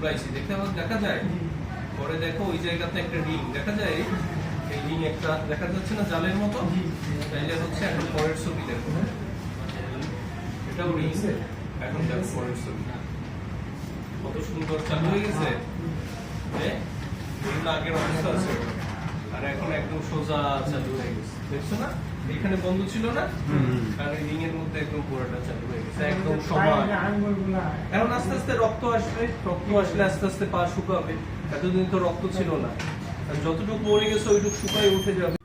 ঘুরাইছি। দেখতে দেখা যায়, পরে দেখো ওই জায়গাতে একটা রিং দেখা যায়, এই রিং একটা দেখা যাচ্ছে না জালের মতো? তাইলে হচ্ছে এখন পরের ছবি দেখো। হ্যাঁ? এটাও রিং এখন দেখো পরের ছবি। কত সুন্দর চালু হয়ে গেছে। হ্যাঁ? আগের অবস্থা আছে আর এখন একদম সোজা চালু হয়ে গেছে। দেখছ না? এখানে বন্ধ ছিল না? আর এই রিং এর মধ্যে একদম পুরোটা চালু হয়ে গেছে। একদম সমান এখন আস্তে আস্তে রক্ত আসবে রক্ত আসলে আস্তে আস্তে পা শুকাবে। এতদিন তো রক্ত ছিল না। আর যতটুকু পড়ে গেছে ওইটুকু শুকাই উঠে যাবে।